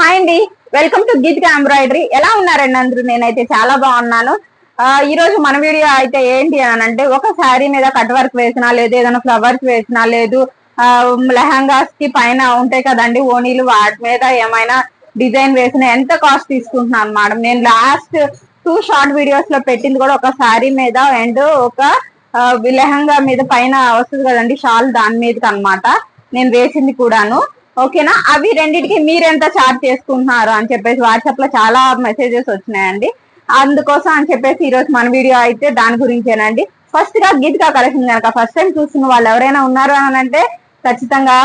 Hi అండి. Welcome to Geethika embroidery. ఎలా ఉన్నారండి అందరూ? నేనైతే చాలా బాగున్నాను. ఈ రోజు మన వీడియో అయితే ఏంటి అని అంటే ఒక శారీ మీద కట్ వర్క్ వేసినా లేదు ఏదైనా ఫ్లవర్స్ వేసినా లేదు లెహంగాస్కి పైన ఉంటాయి కదండి ఓనీలు వాటి మీద ఏమైనా డిజైన్ వేసిన ఎంత కాస్ట్ తీసుకుంటున్నాను మేడం? నేను లాస్ట్ టూ షార్ట్ వీడియోస్లో పెట్టింది కూడా ఒక శారీ మీద అండ్ ఒక లెహంగా మీద పైన వస్తుంది కదండి షాల్ దాని మీదకి అన్నమాట. నేను వేసింది కూడాను. ఓకేనా? అవి రెండింటికి మీరు ఎంత చార్జ్ చేసుకుంటున్నారు అని చెప్పేసి వాట్సాప్లో చాలా మెసేజెస్ వచ్చినాయండి. అందుకోసం అని చెప్పేసి ఈ రోజు మన వీడియో అయితే దాని గురించేనండి. ఫస్ట్గా గీతికా కలెక్షన్ కనుక ఫస్ట్ టైం చూస్తున్న వాళ్ళు ఎవరైనా ఉన్నారు అని అంటే ఖచ్చితంగా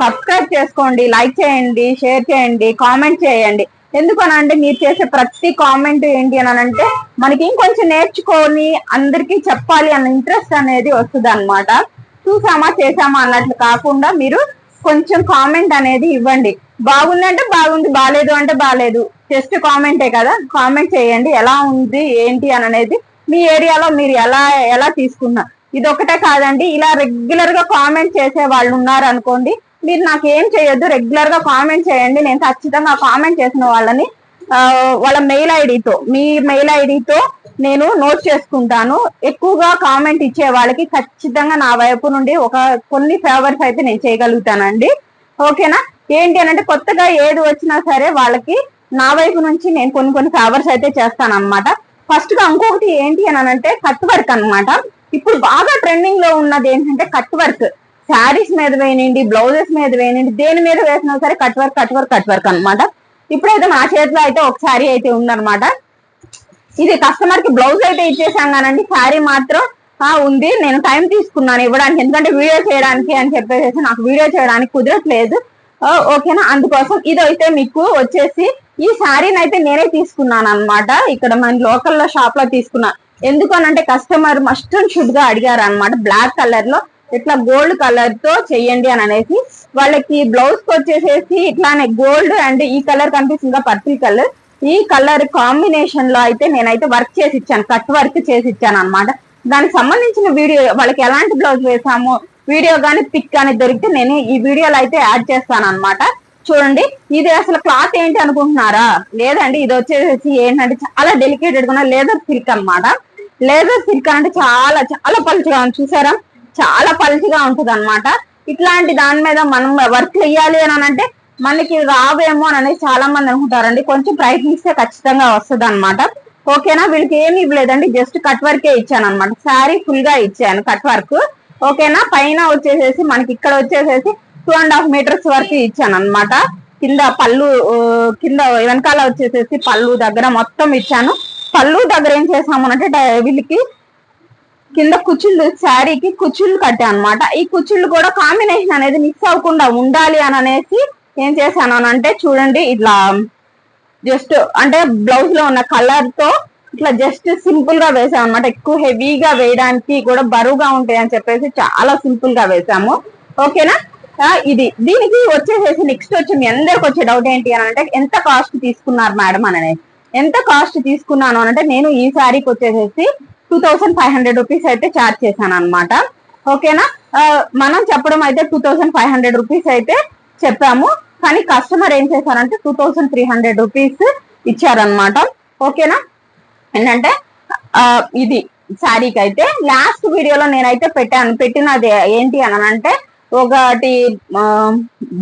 సబ్స్క్రైబ్ చేసుకోండి లైక్ చేయండి షేర్ చేయండి కామెంట్ చేయండి. ఎందుకనంటే అంటే మీరు చేసే ప్రతి కామెంట్ ఏంటి అని అంటే మనకి ఇంకొంచెం నేర్చుకొని అందరికీ చెప్పాలి అన్న ఇంట్రెస్ట్ అనేది వస్తుంది అనమాట చూసామా చేసామా అన్నట్లు కాకుండా మీరు కొంచెం కామెంట్ అనేది ఇవ్వండి. బాగుంది అంటే బాగుంది బాగాలేదు అంటే బాగాలేదు జస్ట్ కామెంటే కదా? కామెంట్ చేయండి ఎలా ఉంది ఏంటి అని అనేది మీ ఏరియాలో మీరు ఎలా ఎలా తీసుకున్నారు ఇది కాదండి ఇలా రెగ్యులర్గా కామెంట్ చేసే వాళ్ళు ఉన్నారు అనుకోండి మీరు నాకు ఏం చేయొద్దు రెగ్యులర్గా కామెంట్ చేయండి నేను ఖచ్చితంగా కామెంట్ చేసిన వాళ్ళని వాళ్ళ మెయిల్ ఐడితో మీ మెయిల్ ఐడితో నేను నోట్ చేసుకుంటాను. ఎక్కువగా కామెంట్ ఇచ్చే వాళ్ళకి ఖచ్చితంగా నా వైపు నుండి ఒక కొన్ని ఫేవర్స్ అయితే నేను చేయగలుగుతానండి. ఓకేనా? ఏంటి అని అంటే కొత్తగా ఏది వచ్చినా సరే వాళ్ళకి నా వైపు నుంచి నేను కొన్ని కొన్ని ఫేవర్స్ అయితే చేస్తాను అనమాట ఫస్ట్గా ఇంకొకటి ఏంటి అని అంటే కట్ వర్క్ అన్నమాట. ఇప్పుడు బాగా ట్రెండింగ్లో ఉన్నది ఏంటంటే కట్ వర్క్ శారీస్ మీద వేయనండి బ్లౌజెస్ మీద వేయనండి దేని మీద వేసినా సరే cut work cut work cut work అనమాట ఇప్పుడైతే నా చేతిలో అయితే ఒక శారీ అయితే ఉందనమాట ఇది కస్టమర్కి బ్లౌజ్ అయితే ఇచ్చేసాం కానండి. శారీ మాత్రం ఉంది. నేను టైం తీసుకున్నాను ఇవ్వడానికి. ఎందుకంటే వీడియో చేయడానికి అని చెప్పేసి నాకు వీడియో చేయడానికి కుదరట్లేదు. ఓకేనా అందుకోసం ఇది అయితే మీకు వచ్చేసి ఈ శారీని అయితే నేనే తీసుకున్నాను అన్నమాట. ఇక్కడ మన లోకల్లో షాప్లో తీసుకున్నాను ఎందుకనంటే కస్టమర్ మస్ట్ అండ్ షుడ్గా అడిగారు అనమాట బ్లాక్ కలర్లో. ఇట్లా గోల్డ్ కలర్తో చెయ్యండి అని అనేసి వాళ్ళకి బ్లౌజ్కి వచ్చేసేసి ఇట్లానే గోల్డ్ అండ్ ఈ కలర్ కనిపిస్తుందా పర్పుల్ కలర్. ఈ కలర్ కాంబినేషన్లో అయితే నేనైతే వర్క్ చేసి ఇచ్చాను కట్ వర్క్ చేసి ఇచ్చాను అనమాట దానికి సంబంధించిన వీడియో వాళ్ళకి ఎలాంటి బ్లౌజ్ వేసాము వీడియో కానీ పిక్ కానీ దొరికితే నేను ఈ వీడియోలో అయితే యాడ్ చేస్తాను అనమాట చూడండి ఇది అసలు క్లాత్ ఏంటి అనుకుంటున్నారా? లేదండి ఇది వచ్చేసి ఏంటంటే చాలా డెలికేటెడ్గా లేదర్ సిల్క్ అన్నమాట. లేదర్ సిల్క్ అంటే చాలా చాలా పలుచుగా చూసారా? చాలా పలుచగా ఉంటుంది అనమాట ఇట్లాంటి దాని మీద మనం వర్క్ చేయాలి అని అంటే మనకి రావేమో అని చాలా మంది అనుకుంటారండి. కొంచెం ప్రయత్నిస్తే ఖచ్చితంగా వస్తుంది అనమాట ఓకేనా? వీళ్ళకి ఏమి ఇవ్వలేదండి. జస్ట్ కట్ వర్కే ఇచ్చాను అనమాట శారీ ఫుల్గా ఇచ్చాను కట్ వర్క్. ఓకేనా? పైన వచ్చేసేసి మనకి ఇక్కడ వచ్చేసేసి టూ అండ్ హాఫ్ మీటర్స్ వరకు ఇచ్చాను అనమాట కింద పళ్ళు కింద వెనకాల వచ్చేసేసి పళ్ళు దగ్గర మొత్తం ఇచ్చాను. పళ్ళు దగ్గర ఏం చేసాము అంటే వీళ్ళకి కింద కుచ్చుళ్ళు శారీకి కుచ్చుళ్ళు కట్టా అనమాట ఈ కుచ్చుళ్ళు కూడా కాంబినేషన్ అనేది మిక్స్ అవ్వకుండా ఉండాలి అని అనేసి ఏం చేశాను అంటే చూడండి ఇట్లా జస్ట్ అంటే బ్లౌజ్లో ఉన్న కలర్తో ఇట్లా జస్ట్ సింపుల్గా వేసాం అనమాట ఎక్కువ హెవీగా వేయడానికి కూడా బరువుగా ఉంటాయి అని చెప్పేసి చాలా సింపుల్గా వేసాము ఓకేనా ఇది. దీనికి వచ్చేసేసి నెక్స్ట్ వచ్చి మీ అందరికి వచ్చే డౌట్ ఏంటి అని అంటే ఎంత కాస్ట్ తీసుకున్నారు మేడం అని అనేది ఎంత కాస్ట్ తీసుకున్నాను అని అంటే నేను ఈ శారీకి వచ్చేసేసి two thousand five hundred rupees అయితే చార్జ్ చేశాను అనమాట ఓకేనా మనం చెప్పడం అయితే two thousand five hundred rupees అయితే చెప్పాము. కానీ కస్టమర్ ఏం చేశారంటే two thousand three hundred rupees ఇచ్చారనమాట ఓకేనా? ఏంటంటే ఇది శారీకి అయితే లాస్ట్ వీడియోలో నేనైతే పెట్టాను. పెట్టినది ఏంటి అని అంటే ఒకటి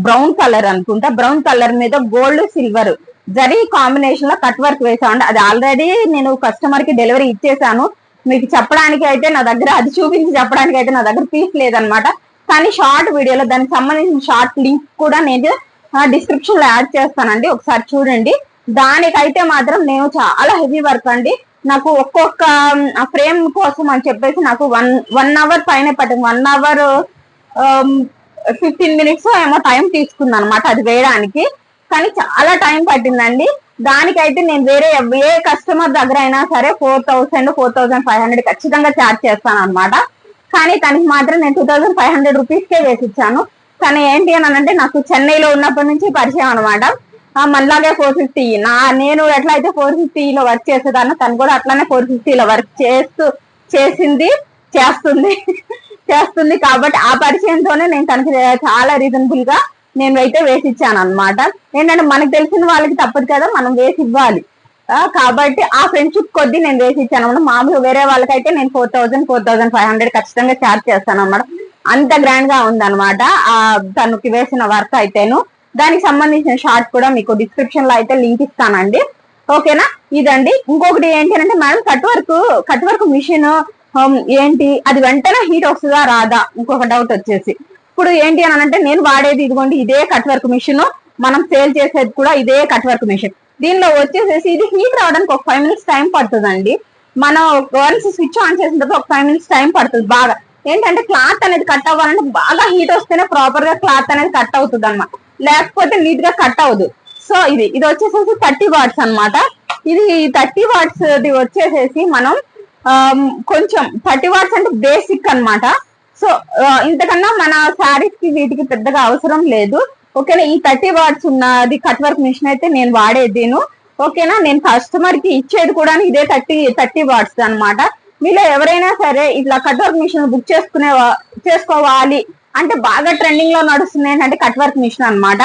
బ్రౌన్ కలర్ అనుకుంటా. బ్రౌన్ కలర్ మీద గోల్డ్ సిల్వర్. జరీ కాంబినేషన్లో కట్ వర్క్ వేసామండి అది ఆల్రెడీ నేను కస్టమర్కి డెలివరీ ఇచ్చేసాను మీకు చెప్పడానికి అయితే నా దగ్గర అది చూపించి చెప్పడానికి అయితే నా దగ్గర పీస్ లేదనమాట కానీ షార్ట్ వీడియోలో దానికి సంబంధించిన షార్ట్ లింక్ కూడా నేను డిస్క్రిప్షన్లో యాడ్ చేస్తానండి. ఒకసారి చూడండి. దానికైతే మాత్రం నేను చాలా హెవీ వర్క్ అండి. నాకు ఒక్కొక్క ఫ్రేమ్ కోసం అని చెప్పేసి నాకు వన్ వన్ అవర్ పైన పట్టింది. వన్ అవర్ ఫిఫ్టీన్ మినిట్స్ ఏమో టైం తీసుకుంది అనమాట అది వేయడానికి. కానీ చాలా టైం పట్టిందండి. దానికైతే నేను వేరే ఏ కస్టమర్ దగ్గర అయినా సరే four thousand four thousand five hundred ఖచ్చితంగా ఛార్జ్ చేస్తాను అనమాట కానీ తనకి మాత్రం నేను టూ థౌసండ్ ఫైవ్ హండ్రెడ్ రూపీస్కే వేసి ఇచ్చాను. కానీ ఏంటి అని అంటే నాకు చెన్నైలో ఉన్నప్పటి నుంచి పరిచయం అనమాట మళ్ళాగే ఫోర్ ఫిఫ్టీ నా నేను ఎట్లా అయితే ఫోర్ ఫిఫ్టీలో వర్క్ చేసేదాన్ని తను కూడా అట్లానే ఫోర్ ఫిఫ్టీలో వర్క్ చేస్తూ చేసింది చేస్తుంది. చేస్తుంది కాబట్టి ఆ పరిచయంతోనే నేను తనకి చాలా రీజనబుల్గా నేను అయితే వేసి ఇచ్చాను అనమాట ఏంటంటే మనకు తెలిసిన వాళ్ళకి తప్పదు కదా మనం వేసి ఇవ్వాలి. కాబట్టి ఆ ఫ్రెండ్షిప్ కొద్దీ నేను వేసి ఇచ్చాను అనమాట మామూలుగా వేరే వాళ్ళకైతే నేను four thousand four thousand five hundred ఖచ్చితంగా చార్జ్ చేస్తాను అనమాట అంత గ్రాండ్గా ఉందనమాట ఆ తనకి వేసిన వర్క్ అయితేను. దానికి సంబంధించిన షార్ట్ కూడా మీకు డిస్క్రిప్షన్లో అయితే లింక్ ఇస్తానండి. ఓకేనా? ఇదండి. ఇంకొకటి ఏంటి అంటే madam cut work cut work machine ఏంటి? అది వెంటనే హీట్ వస్తుందా రాదా? ఇంకొక డౌట్ వచ్చేసి. ఇప్పుడు ఏంటి అని అంటే నేను వాడేది ఇదిగోండి ఇదే కట్ వర్క్ మిషన్ మనం సేల్ చేసేది కూడా ఇదే కట్ వర్క్ మిషన్ దీనిలో వచ్చేసేసి ఇది హీట్ రావడానికి ఒక ఫైవ్ మినిట్స్ టైం పడుతుందండి. మనం వన్స్ స్విచ్ ఆన్ చేసిన తర్వాత ఒక ఫైవ్ మినిట్స్ టైం పడుతుంది బాగా. ఏంటంటే క్లాత్ అనేది కట్ అవ్వాలంటే బాగా హీట్ వస్తేనే ప్రాపర్గా క్లాత్ అనేది కట్ అవుతుంది అనమాట లేకపోతే నీట్గా కట్ అవ్వదు. సో ఇది ఇది వచ్చేసేసి థర్టీ వాట్స్ అన్నమాట. ఇది థర్టీ వాట్స్ వచ్చేసేసి మనం కొంచెం థర్టీ వాట్స్ అంటే బేసిక్ అన్నమాట. సో uh, ఇంతకన్నా మన శారీస్కి వీటికి పెద్దగా అవసరం లేదు. ఓకేనా? ఈ థర్టీ వాట్స్ ఉన్నది కట్ వర్క్ మిషన్ అయితే నేను వాడేదిను. ఓకేనా? నేను కస్టమర్కి ఇచ్చేది కూడా ఇదే థర్టీ థర్టీ వాట్స్ అన్నమాట. మీలో ఎవరైనా సరే ఇట్లా కట్ వర్క్ మిషన్ బుక్ చేసుకునే చేసుకోవాలి అంటే బాగా ట్రెండింగ్లో నడుస్తుంది ఏంటంటే కట్ వర్క్ మిషన్ అనమాట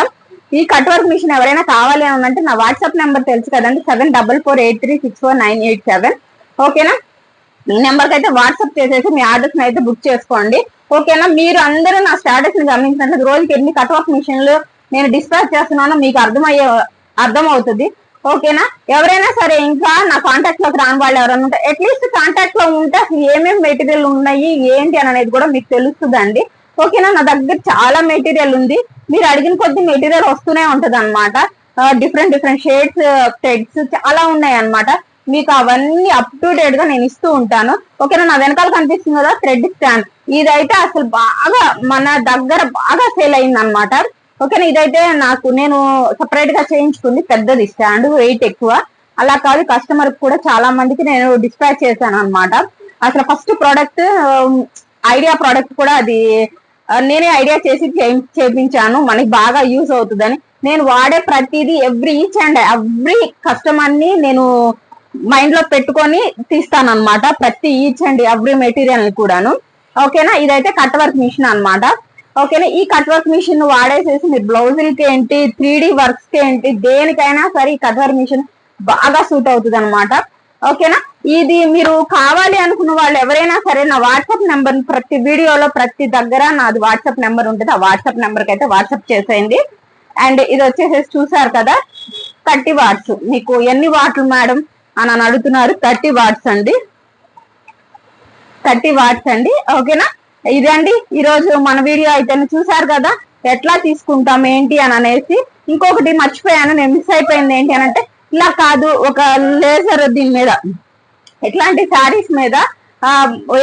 ఈ కట్ వర్క్ మిషన్ ఎవరైనా కావాలి అని అంటే నా వాట్సాప్ నెంబర్ తెలుసు కదండి seven double four eight three six four nine eight seven. ఓకేనా? నెంబర్కి అయితే వాట్సాప్ చేసేసి మీ ఆర్డర్స్ అయితే బుక్ చేసుకోండి. ఓకేనా మీరు అందరూ నా స్టాటస్ని గమనించినట్లయితే రోజుకి ఎన్ని కట్ ఆఫ్ మిషన్లు నేను డిస్పాచ్ చేస్తున్నానో మీకు అర్థమయ్యే అర్థం అవుతుంది ఓకేనా ఎవరైనా సరే ఇంకా నా కాంటాక్ట్లోకి రాని వాళ్ళు ఎవరైనా ఉంటే అట్లీస్ట్ కాంటాక్ట్లో ఉంటే అసలు ఏమేమి మెటీరియల్ ఉన్నాయి ఏంటి అని అనేది కూడా మీకు తెలుస్తుందండి. ఓకేనా నా? దగ్గర చాలా మెటీరియల్ ఉంది. మీరు అడిగిన కొద్ది మెటీరియల్ వస్తూనే ఉంటది అనమాట డిఫరెంట్ డిఫరెంట్ షేడ్స్ థ్రెడ్స్ చాలా ఉన్నాయి అన్నమాట మీకు అవన్నీ అప్ టు డేట్గా నేను ఇస్తూ ఉంటాను. ఓకేనా? నా వెనకాల కనిపిస్తుంది కదా థ్రెడ్ స్టాండ్ ఇదైతే అసలు బాగా మన దగ్గర బాగా సేల్ అయింది అనమాట ఓకేనా? ఇదైతే నాకు నేను సపరేట్గా చేయించుకుంది పెద్దది స్టాండ్ వెయిట్ ఎక్కువ. అలా కాదు కస్టమర్ కూడా చాలా మందికి నేను డిస్పాచ్ చేశాను అనమాట అసలు ఫస్ట్ ప్రోడక్ట్ ఐడియా ప్రోడక్ట్ కూడా అది నేనే ఐడియా చేసి చేయించాను మనకి బాగా యూస్ అవుతుందని. నేను వాడే ప్రతిదీ ఎవ్రీ ఈచ్ అండ్ ఎవ్రీ కస్టమర్ని నేను మైండ్లో పెట్టుకొని తీస్తాను ప్రతి ఈచ్ అండ్ ఎవ్రీ మెటీరియల్ కూడాను. ఓకేనా? ఇదైతే కట్ వర్క్ మిషన్ అనమాట ఓకేనా? ఈ కట్ వర్క్ మిషన్ వాడేసేసి మీరు బ్లౌజులకి ఏంటి త్రీ డి వర్క్స్కి ఏంటి దేనికైనా సరే ఈ కట్ వర్క్ మిషన్ బాగా సూట్ అవుతుంది అనమాట ఓకేనా? ఇది మీరు కావాలి అనుకున్న వాళ్ళు ఎవరైనా సరే నా వాట్సాప్ నెంబర్ ప్రతి వీడియోలో ప్రతి దగ్గర నాది వాట్సాప్ నెంబర్ ఉంటుంది. ఆ వాట్సాప్ నెంబర్కి అయితే వాట్సాప్ చేసేయండి. అండ్ ఇది వచ్చేసేసి చూసారు కదా థర్టీ వాట్స్. మీకు ఎన్ని వాట్లు మేడం? అని అని అడుగుతున్నారు. థర్టీ వాట్స్ అండి. థర్టీ వాట్స్ అండి. ఓకేనా? ఇదండి ఈ రోజు మన వీడియో అయితే చూసారు కదా. ఎట్లా తీసుకుంటాం ఏంటి అని అనేసి. ఇంకొకటి మర్చిపోయాను నేను మిస్ అయిపోయింది ఏంటి అని అంటే ఇలా కాదు ఒక లేజర్ దీని మీద ఇట్లాంటి శారీస్ మీద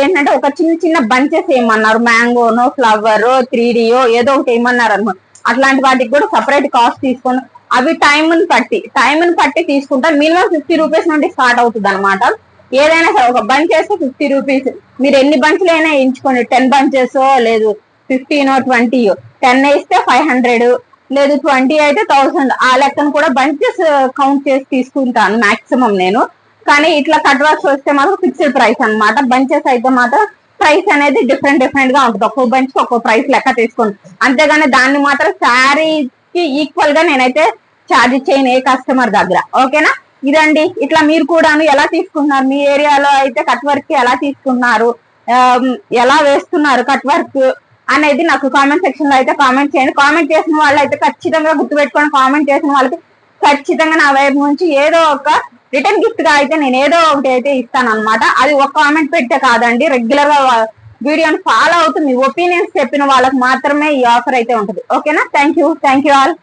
ఏంటంటే ఒక చిన్న చిన్న బంచెస్ ఏమన్నారు. మ్యాంగోనో ఫ్లవర్ త్రీ డియో ఏదో ఒకటి ఏమన్నారు అనమాట అట్లాంటి వాటికి కూడా సపరేట్ కాస్ట్ తీసుకొని అవి టైంని పట్టి టైంని పట్టి తీసుకుంటారు. మినిమం ఫిఫ్టీ రూపీస్ నుండి స్టార్ట్ అవుతుంది అనమాట ఏదైనా సరే ఒక బంచ్ వేస్తే ఫిఫ్టీ రూపీస్ మీరు ఎన్ని బంచ్లు అయినా ఎంచుకోండి. టెన్ బంచెస్ లేదు ఫిఫ్టీన్ ట్వంటీ టెన్ వేస్తే ఫైవ్ హండ్రెడ్ లేదు ట్వంటీ అయితే థౌసండ్ ఆ లెక్కను కూడా బంచెస్ కౌంట్ చేసి తీసుకుంటాను మాక్సిమం నేను. కానీ ఇట్లా కట్ వర్క్స్ వస్తే మాత్రం ఫిక్స్డ్ ప్రైస్ అనమాట బంచెస్ అయితే మాత్రం ప్రైస్ అనేది డిఫరెంట్ డిఫరెంట్గా ఉంటుంది. ఒక్కో బంచ్ ఒక్కో ప్రైస్ లెక్క తీసుకోండి. అంతేగాని దాన్ని మాత్రం కి ఈక్వల్గా నేనైతే ఛార్జ్ చేయను ఏ కస్టమర్ దగ్గర. ఓకేనా? ఇదండి. ఇట్లా మీరు కూడాను ఎలా తీసుకుంటున్నారు? మీ ఏరియాలో అయితే కట్ వర్క్ ఎలా తీసుకుంటున్నారు ఎలా వేస్తున్నారు కట్ వర్క్ అనేది నాకు కామెంట్ సెక్షన్లో అయితే కామెంట్ చేయండి. కామెంట్ చేసిన వాళ్ళు అయితే ఖచ్చితంగా గుర్తుపెట్టుకొని కామెంట్ చేసిన వాళ్ళకి ఖచ్చితంగా నా వైపు నుంచి ఏదో ఒక రిటర్న్ గిఫ్ట్గా అయితే నేను ఏదో ఒకటి అయితే ఇస్తాను అనమాట అది ఒక కామెంట్ పెట్టే కాదండి. రెగ్యులర్గా వీడియోని ఫాలో అవుతుంది. ఒపీనియన్స్ చెప్పిన వాళ్ళకి మాత్రమే ఈ ఆఫర్ అయితే ఉంటుంది. ఓకేనా thank you thank you all